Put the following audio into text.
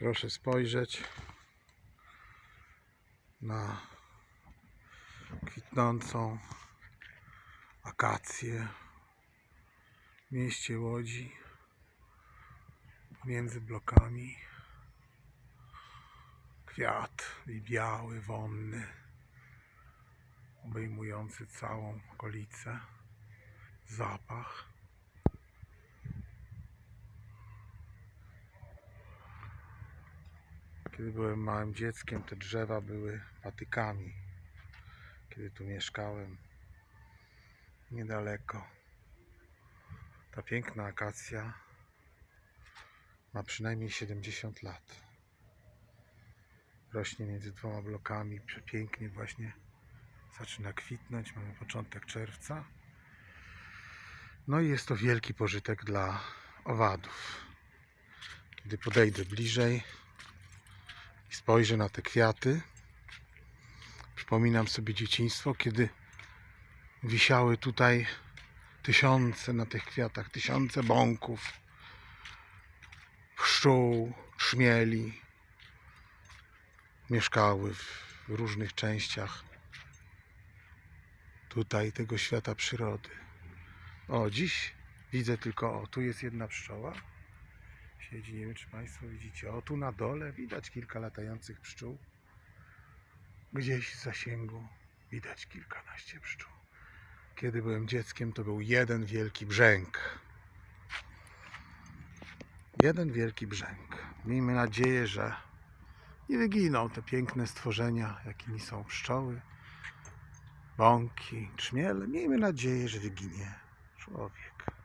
Proszę spojrzeć na kwitnącą akację w mieście Łodzi między blokami. Kwiat i biały, wonny, obejmujący całą okolicę. Zapach. Kiedy byłem małym dzieckiem, te drzewa były patykami. Kiedy tu mieszkałem, niedaleko. Ta piękna akacja ma przynajmniej 70 lat. Rośnie między dwoma blokami, przepięknie właśnie zaczyna kwitnąć. Mamy początek czerwca. No i jest to wielki pożytek dla owadów. Kiedy podejdę bliżej spojrzę na te kwiaty, przypominam sobie dzieciństwo, kiedy wisiały tutaj tysiące na tych kwiatach, tysiące bąków, pszczół, szmieli. Mieszkały w różnych częściach tutaj tego świata przyrody. O, dziś widzę tylko, o, tu jest jedna pszczoła. Siedzi, nie wiem czy Państwo widzicie. O, tu na dole widać kilka latających pszczół. Gdzieś w zasięgu widać kilkanaście pszczół. Kiedy byłem dzieckiem, to był jeden wielki brzęk. Jeden wielki brzęk. Miejmy nadzieję, że nie wyginą te piękne stworzenia, jakimi są pszczoły, bąki, trzmiele. Miejmy nadzieję, że wyginie człowiek.